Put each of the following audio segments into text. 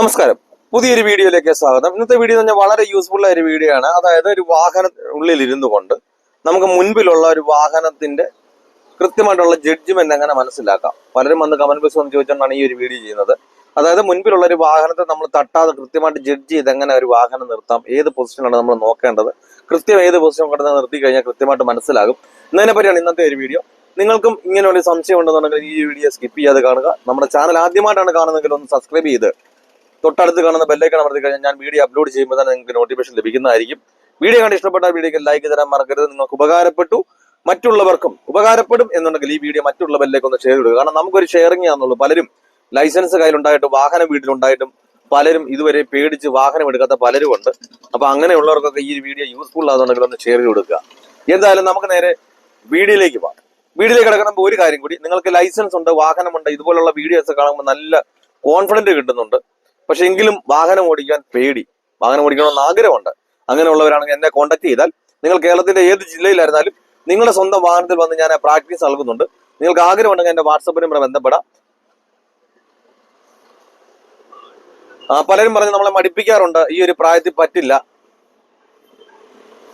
നമസ്കാരം. പുതിയൊരു വീഡിയോയിലേക്ക് സ്വാഗതം. ഇന്നത്തെ വീഡിയോ എന്ന് പറഞ്ഞാൽ വളരെ യൂസ്ഫുൾ ആയ ഒരു വീഡിയോ ആണ്. അതായത് ഒരു വാഹന ഉള്ളിൽ ഇരുന്നു കൊണ്ട് നമുക്ക് മുൻപിലുള്ള ഒരു വാഹനത്തിന്റെ കൃത്യമായിട്ടുള്ള ജഡ്ജ്മെന്റ് എങ്ങനെ മനസ്സിലാക്കാം? പലരും വന്ന് കമന്റ് ബോക്സ് വന്ന് ചോദിച്ചുകൊണ്ടാണ് ഈ ഒരു വീഡിയോ ചെയ്യുന്നത്. അതായത് മുൻപിലുള്ള ഒരു വാഹനത്തെ നമ്മൾ തട്ടാതെ കൃത്യമായിട്ട് ജഡ്ജ് ചെയ്ത് എങ്ങനെ ഒരു വാഹനം നിർത്താം? ഏത് പൊസിഷനാണ് നമ്മൾ നോക്കേണ്ടത്? കൃത്യം ഏത് പൊസിഷൻ കൊണ്ടുവന്ന് നിർത്തി കഴിഞ്ഞാൽ കൃത്യമായിട്ട് മനസ്സിലാകും. എന്നതിനെ പറ്റിയാണ് ഇന്നത്തെ ഒരു വീഡിയോ. നിങ്ങൾക്കും ഇങ്ങനെ ഒരു സംശയം ഉണ്ടെന്നുണ്ടെങ്കിൽ ഈ വീഡിയോ സ്കിപ്പ് ചെയ്യാതെ കാണുക. നമ്മുടെ ചാനൽ ആദ്യമായിട്ടാണ് കാണുന്നതെങ്കിൽ ഒന്ന് സബ്സ്ക്രൈബ് ചെയ്ത് തൊട്ടടുത്ത് കാണുന്ന ബെല്ലൈക്കൺ അമർത്തി കഴിഞ്ഞാൽ ഞാൻ വീഡിയോ അപ്ലോഡ് ചെയ്യുമ്പോൾ തന്നെ നിങ്ങൾക്ക് നോട്ടിഫിക്കേഷൻ ലഭിക്കുന്നതായിരിക്കും. വീഡിയോ കണ്ട് ഇഷ്ടപ്പെട്ട വീഡിയോക്ക് ലൈക്ക് തരാൻ മറക്കരുത്. നിങ്ങൾക്ക് ഉപകാരപ്പെട്ടു. മറ്റുള്ളവർക്കും ഉപകാരപ്പെടും എന്നുണ്ടെങ്കിൽ ഈ വീഡിയോ മറ്റുള്ളവരിലേക്ക് ഒന്ന് ഷെയർ ഇടുക കാരണം നമുക്കൊരു ഷെയറിംഗ് ആണെന്നുള്ളൂ. പലരും ലൈസൻസ് കയ്യിലുണ്ടായിട്ടും വാഹനം വീട്ടിലുണ്ടായിട്ടും പലരും ഇതുവരെ പേടിച്ച് വാഹനം എടുക്കാത്ത പലരും ഉണ്ട്. അപ്പൊ അങ്ങനെയുള്ളവർക്കൊക്കെ ഈ വീഡിയോ യൂസ്ഫുൾ ആകുന്നുണ്ടെങ്കിൽ ഒന്ന് ഷെയർ ചെയ്ത് കൊടുക്കുക. എന്തായാലും നമുക്ക് നേരെ വീഡിയോയിലേക്ക് പോകാം. വീഡിയോയിലേക്ക് കിടക്കുമ്പോൾ ഒരു കാര്യം കൂടി. നിങ്ങൾക്ക് ലൈസൻസ് ഉണ്ട് വാഹനമുണ്ട് ഇതുപോലുള്ള വീഡിയോസ് കാണുമ്പോൾ നല്ല കോൺഫിഡന്റ് കിട്ടുന്നുണ്ട്. പക്ഷെ എങ്കിലും വാഹനം ഓടിക്കാൻ പേടി. വാഹനം ഓടിക്കണമെന്ന് ആഗ്രഹമുണ്ട്. അങ്ങനെയുള്ളവരാണെങ്കിൽ എന്നെ കോൺടാക്ട് ചെയ്താൽ നിങ്ങൾ കേരളത്തിന്റെ ഏത് ജില്ലയിലായിരുന്നാലും നിങ്ങളുടെ സ്വന്തം വാഹനത്തിൽ വന്ന് ഞാൻ പ്രാക്ടീസ് നൽകുന്നുണ്ട്. നിങ്ങൾക്ക് ആഗ്രഹമുണ്ടെങ്കിൽ എന്റെ വാട്സപ്പ് നമ്പർ ബന്ധപ്പെടാം. ആ, പലരും പറഞ്ഞ് നമ്മളെ മടിപ്പിക്കാറുണ്ട് ഈ ഒരു പ്രായത്തിൽ പറ്റില്ല.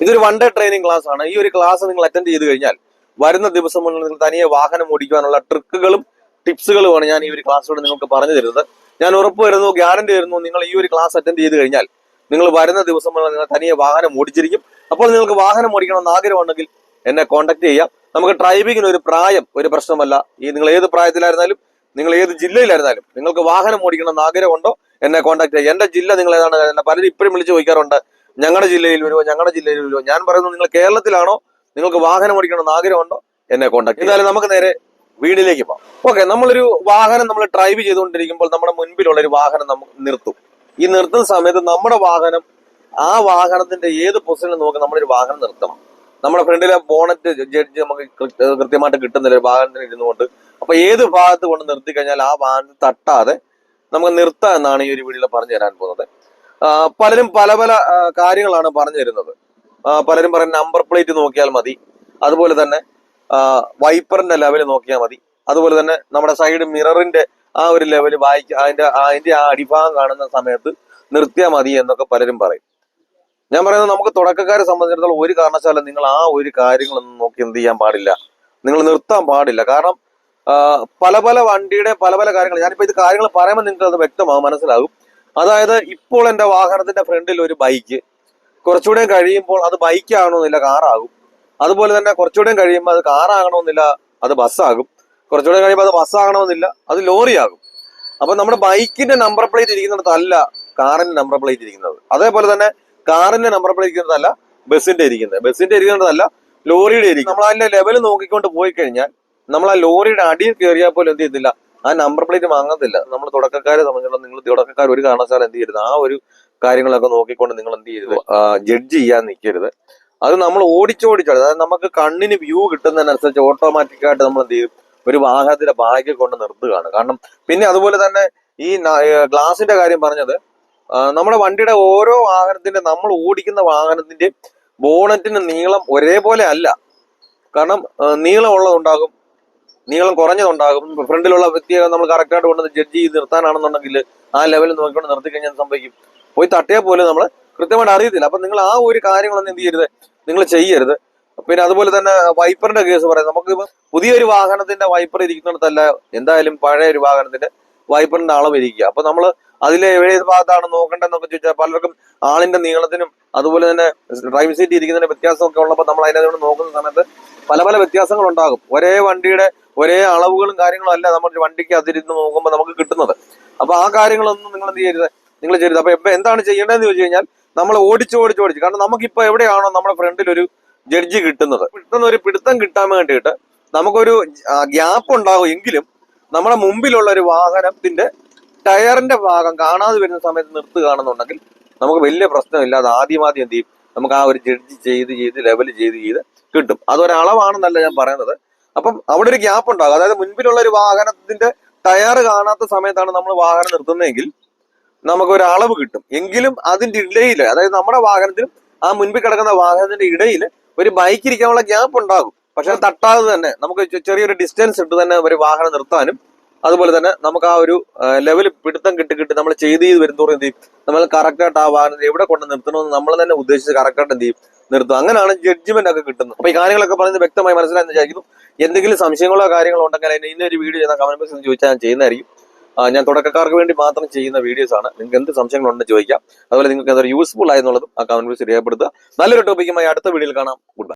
ഇതൊരു വൺ ഡേ ട്രെയിനിങ് ക്ലാസ് ആണ്. ഈ ഒരു ക്ലാസ് നിങ്ങൾ അറ്റൻഡ് ചെയ്ത് കഴിഞ്ഞാൽ വരുന്ന ദിവസം മുതൽ നിങ്ങൾ തനിയെ വാഹനം ഓടിക്കുവാനുള്ള ട്രിക്കുകളും ടിപ്സുകളുമാണ് ഞാൻ ഈ ഒരു ക്ലാസ്സിലൂടെ നിങ്ങൾക്ക് പറഞ്ഞു തരുന്നത്. ഞാൻ ഉറപ്പ് വരുന്നു ഗ്യാരണ്ടി തരുന്നു നിങ്ങൾ ഈ ഒരു ക്ലാസ് അറ്റൻഡ് ചെയ്ത് കഴിഞ്ഞാൽ നിങ്ങൾ വരുന്ന ദിവസം നിങ്ങൾ തനിയെ വാഹനം ഓടിച്ചിരിക്കും. അപ്പോൾ നിങ്ങൾക്ക് വാഹനം ഓടിക്കണമെന്ന് ആഗ്രഹമുണ്ടെങ്കിൽ എന്നെ കോൺടാക്ട് ചെയ്യാം. നമുക്ക് ഡ്രൈവിങ്ങിന് ഒരു പ്രായം ഒരു പ്രശ്നമല്ല. ഈ നിങ്ങൾ ഏത് പ്രായത്തിലായിരുന്നാലും നിങ്ങൾ ഏത് ജില്ലയിലായിരുന്നാലും നിങ്ങൾക്ക് വാഹനം ഓടിക്കണമെന്ന് ആഗ്രഹമുണ്ടോ എന്നെ കോൺടാക്ട് ചെയ്യാം. എന്റെ ജില്ല നിങ്ങൾ ഏതാണ്? എന്നെ പലരും ഇപ്പോഴും വിളിച്ച് ചോദിക്കാറുണ്ട്. ഞങ്ങളുടെ ജില്ലയിൽ വരുമോ ഞങ്ങളുടെ ജില്ലയിൽ വരുമോ ഞാൻ പറയുന്നു നിങ്ങൾ കേരളത്തിലാണോ? നിങ്ങൾക്ക് വാഹനം ഓടിക്കണമെന്ന് ആഗ്രഹമുണ്ടോ? എന്നെ കോൺടാക്ട് എന്നാലും നമുക്ക് നേരെ വീടിലേക്ക് പോകാം. ഓക്കെ നമ്മളൊരു വാഹനം നമ്മൾ ഡ്രൈവ് ചെയ്തുകൊണ്ടിരിക്കുമ്പോൾ നമ്മുടെ മുൻപിലുള്ള ഒരു വാഹനം നമുക്ക് നിർത്തും. ഈ നിർത്തുന്ന സമയത്ത് നമ്മുടെ വാഹനം ആ വാഹനത്തിന്റെ ഏത് പൊസിഷനിൽ നോക്കി നമ്മളൊരു വാഹനം നിർത്തണം. നമ്മുടെ ഫ്രണ്ടിലെ ബോണറ്റ് ജഡ്ജ് നമുക്ക് കൃത്യമായിട്ട് കിട്ടുന്നില്ല ഒരു വാഹനത്തിന് ഇരുന്നുകൊണ്ട്. അപ്പൊ ഏത് ഭാഗത്ത് കൊണ്ട് നിർത്തി കഴിഞ്ഞാൽ ആ വാഹനം തട്ടാതെ നമുക്ക് നിർത്താം എന്നാണ് ഈ ഒരു വീഡിയോയിൽ പറഞ്ഞു തരാൻ പോകുന്നത്. പലരും പല പല കാര്യങ്ങളാണ് പറഞ്ഞു തരുന്നത്. പലരും പറയും നമ്പർ പ്ലേറ്റ് നോക്കിയാൽ മതി. അതുപോലെ തന്നെ വൈപ്പറിന്റെ ലെവൽ നോക്കിയാൽ മതി. അതുപോലെ തന്നെ നമ്മുടെ സൈഡ് മിററിന്റെ ആ ഒരു ലെവൽ വായിക്ക അതിന്റെ അതിന്റെ ആ അടിഭാഗം കാണുന്ന സമയത്ത് നിർത്തിയാൽ മതി എന്നൊക്കെ പലരും പറയും. ഞാൻ പറയുന്നത് നമുക്ക് തുടക്കക്കാരെ സംബന്ധിച്ചിടത്തോളം ഒരു കാരണവശാലും നിങ്ങൾ ആ ഒരു കാര്യങ്ങളൊന്നും നോക്കി എന്ത് ചെയ്യാൻ പാടില്ല. നിങ്ങൾ നിർത്താൻ പാടില്ല. കാരണം പല പല വണ്ടിയുടെ പല പല കാര്യങ്ങൾ ഞാനിപ്പോ ഇത് കാര്യങ്ങൾ പറയുമ്പോൾ നിങ്ങൾക്ക് അത് വ്യക്തമാകും മനസ്സിലാകും അതായത് ഇപ്പോൾ എന്റെ വാഹനത്തിന്റെ ഫ്രണ്ടിൽ ഒരു ബൈക്ക് കുറച്ചുകൂടെ കഴിയുമ്പോൾ അത് ബൈക്ക് ആകണമെന്നില്ല കാറാകും അതുപോലെ തന്നെ കുറച്ചുകൂടെ കഴിയുമ്പോൾ അത് കാറാകണമെന്നില്ല അത് ബസ്സാകും. കുറച്ചുകൂടെ കഴിയുമ്പോൾ അത് ബസ്സാകണമെന്നില്ല അത് ലോറിയാകും. അപ്പൊ നമ്മുടെ ബൈക്കിന്റെ നമ്പർ പ്ലേറ്റ് ഇരിക്കുന്നിടത്തല്ല കാറിന്റെ നമ്പർ പ്ലേറ്റ് ഇരിക്കുന്നത്. അതേപോലെ തന്നെ കാറിന്റെ നമ്പർ പ്ലേറ്റ് ഇരിക്കുന്നതല്ല ബസ്സിന്റെ ഇരിക്കുന്നത്. ബസ്സിന്റെ ഇരിക്കുന്നതല്ല ലോറിയുടെ ഇരിക്കും നമ്മൾ അതിന്റെ ലെവൽ നോക്കിക്കൊണ്ട് പോയി കഴിഞ്ഞാൽ നമ്മൾ ആ ലോറിയുടെ അടിയിൽ കയറിയാൽ പോലും എന്ത് ചെയ്യുന്നില്ല ആ നമ്പർ പ്ലേറ്റ് വാങ്ങത്തില്ല. നമ്മൾ തുടക്കക്കാരെ സംബന്ധിച്ചിടത്തോളം നിങ്ങൾ തുടക്കക്കാർ ഒരു കാരണവശാലും എന്ത് ചെയ്യരുത്. ആ ഒരു കാര്യങ്ങളൊക്കെ നോക്കിക്കൊണ്ട് നിങ്ങൾ എന്ത് ചെയ്യരുത് ജഡ്ജ് ചെയ്യാൻ നിൽക്കരുത്. അത് നമ്മൾ ഓടിച്ചോടിച്ചാൽ അതായത് നമുക്ക് കണ്ണിന് വ്യൂ കിട്ടുന്നതിനനുസരിച്ച് ഓട്ടോമാറ്റിക് ആയിട്ട് നമ്മൾ എന്ത് ചെയ്യും? ഒരു വാഹനത്തിന്റെ ബാഗ് കൊണ്ട് നിർത്തുകയാണ്. കാരണം പിന്നെ അതുപോലെ തന്നെ ഈ ഗ്ലാസിന്റെ കാര്യം പറഞ്ഞത് നമ്മുടെ വണ്ടിയുടെ ഓരോ വാഹനത്തിന്റെ നമ്മൾ ഓടിക്കുന്ന വാഹനത്തിന്റെ ബോണറ്റിന് നീളം ഒരേപോലെ അല്ല. കാരണം നീളം നീളമുള്ളതുണ്ടാകും നീളം കുറഞ്ഞതുണ്ടാകും. ഫ്രണ്ടിലുള്ള വ്യക്തിയെ നമ്മൾ കറക്റ്റായിട്ട് കൊണ്ട് ജഡ്ജ് ചെയ്ത് നിർത്താനാണെന്നുണ്ടെങ്കിൽ ആ ലെവലിൽ നോക്കിക്കൊണ്ട് നിർത്തി കഴിഞ്ഞാൽ സംഭവിക്കും? പോയി തട്ടിയാൽ പോലും നമ്മൾ കൃത്യമായിട്ട് അറിയത്തില്ല. അപ്പൊ നിങ്ങൾ ആ ഒരു കാര്യങ്ങളൊന്നും എന്ത് ചെയ്യരുത്. നിങ്ങൾ ചെയ്യരുത്. പിന്നെ അതുപോലെ തന്നെ വൈപ്പറിന്റെ കേസ് പറയാം നമുക്ക് പുതിയൊരു വാഹനത്തിന്റെ വൈപ്പർ ഇരിക്കുന്നിടത്തല്ല എന്തായാലും പഴയ ഒരു വാഹനത്തിന്റെ വൈപ്പറിന്റെ അളവ് ഇരിക്കുക. അപ്പൊ നമ്മൾ അതിലെ ഏത് ഭാഗത്താണ് നോക്കേണ്ടതെന്നൊക്കെ ചോദിച്ചാൽ പലർക്കും ആളിന്റെ നീളത്തിനും അതുപോലെ തന്നെ ഡ്രൈവിംഗ് സീറ്റ് ഇരിക്കുന്നതിന്റെ വ്യത്യാസമൊക്കെ ഉള്ളപ്പോൾ നമ്മൾ അതിനകത്ത് നോക്കുന്ന സമയത്ത് പല പല വ്യത്യാസങ്ങൾ ഉണ്ടാകും ഒരേ വണ്ടിയുടെ ഒരേ അളവുകളും കാര്യങ്ങളും അല്ല നമ്മൾ വണ്ടിക്ക് അതിരുന്ന് നോക്കുമ്പോൾ നമുക്ക് കിട്ടുന്നത്. അപ്പൊ ആ കാര്യങ്ങളൊന്നും നിങ്ങൾ എന്ത് ചെയ്യരുത്. നിങ്ങൾ ചെയ്യരുത്. അപ്പൊ എന്താണ് ചെയ്യേണ്ടതെന്ന് ചോദിച്ചു കഴിഞ്ഞാൽ നമ്മൾ ഓടിച്ച് ഓടിച്ച് ഓടിച്ച്. കാരണം നമുക്കിപ്പോ എവിടെയാണോ നമ്മുടെ ഫ്രണ്ടിൽ ഒരു ജഡ്ജി കിട്ടുന്നത്. കിട്ടുന്ന ഒരു പിടുത്തം കിട്ടാൻ വേണ്ടിയിട്ട് നമുക്കൊരു ഗ്യാപ്പ് ഉണ്ടാകും എങ്കിലും നമ്മുടെ മുമ്പിലുള്ള ഒരു വാഹനത്തിന്റെ ടയറിന്റെ ഭാഗം കാണാതെ വരുന്ന സമയത്ത് നിർത്തുകയാണെന്നുണ്ടെങ്കിൽ നമുക്ക് വലിയ പ്രശ്നമില്ല. അത് ആദ്യം ആദ്യം എന്ത് ചെയ്യും? നമുക്ക് ആ ഒരു ജഡ്ജ് ചെയ്ത് ചെയ്ത് ലെവൽ ചെയ്ത് ചെയ്ത് കിട്ടും. അതൊരളവാണെന്നല്ല ഞാൻ പറയുന്നത്. അപ്പം അവിടെ ഒരു ഗ്യാപ്പ് ഉണ്ടാകും. അതായത് മുൻപിലുള്ള ഒരു വാഹനത്തിന്റെ ടയർ കാണാത്ത സമയത്താണ് നമ്മൾ വാഹനം നിർത്തുന്നതെങ്കിൽ നമുക്ക് ഒരു അളവ് കിട്ടും. എങ്കിലും അതിന്റെ ഇടയിൽ അതായത് നമ്മുടെ വാഹനത്തിനും ആ മുൻപിൽ കിടക്കുന്ന വാഹനത്തിന്റെ ഇടയിൽ ഒരു ബൈക്ക് ഇരിക്കാനുള്ള ഗ്യാപ്പ് ഉണ്ടാകും. പക്ഷെ തട്ടാതെ തന്നെ നമുക്ക് ചെറിയൊരു ഡിസ്റ്റൻസ് ഇട്ട് തന്നെ ഒരു വാഹനം നിർത്താനും അതുപോലെ തന്നെ നമുക്ക് ആ ഒരു ലെവൽ പിടുത്തം കിട്ടി കിട്ടി നമ്മൾ ചെയ്ത് ചെയ്ത് വരുന്നതോറും എന്ത് ചെയ്യും? നമ്മൾ കറക്റ്റായിട്ട് ആ വാഹനം എവിടെ കൊണ്ട് നിർത്തണമെന്ന് നമ്മൾ തന്നെ ഉദ്ദേശിച്ച് കറക്റ്റായിട്ട് എന്ത് ചെയ്യും? നിർത്തും. അങ്ങനെയാണ് ജഡ്ജ്മെന്റ് ഒക്കെ കിട്ടുന്നത്. അപ്പൊ ഈ കാര്യങ്ങളൊക്കെ പറയുന്നത് വ്യക്തമായി മനസ്സിലായെന്ന് വിചാരിക്കുന്നു. എന്തെങ്കിലും സംശയങ്ങളോ കാര്യങ്ങളോ ഉണ്ടെങ്കിൽ ഇന്നൊരു വീഡിയോ ചെയ്യുന്ന കമന്റ് ബോക്സിൽ ചോദിച്ചാൽ ഞാൻ ചെയ്യുന്നതായിരിക്കും. ഞാൻ തുടക്കക്കാർക്ക് വേണ്ടി മാത്രം ചെയ്യുന്ന വീഡിയോസ് ആണ്. നിങ്ങൾക്ക് എന്ത് സംശയങ്ങളുണ്ടെന്ന് ചോദിക്കാം. അതുപോലെ നിങ്ങൾക്ക് എന്തൊരു യൂസ്ഫുൾ ആയെന്നുള്ളതും ആ കമന്റ് ബോക്സിൽ രേഖപ്പെടുത്തുക. നല്ലൊരു ടോപ്പിക്കുമായി അടുത്ത വീഡിയോയിൽ കാണാം. ഗുഡ്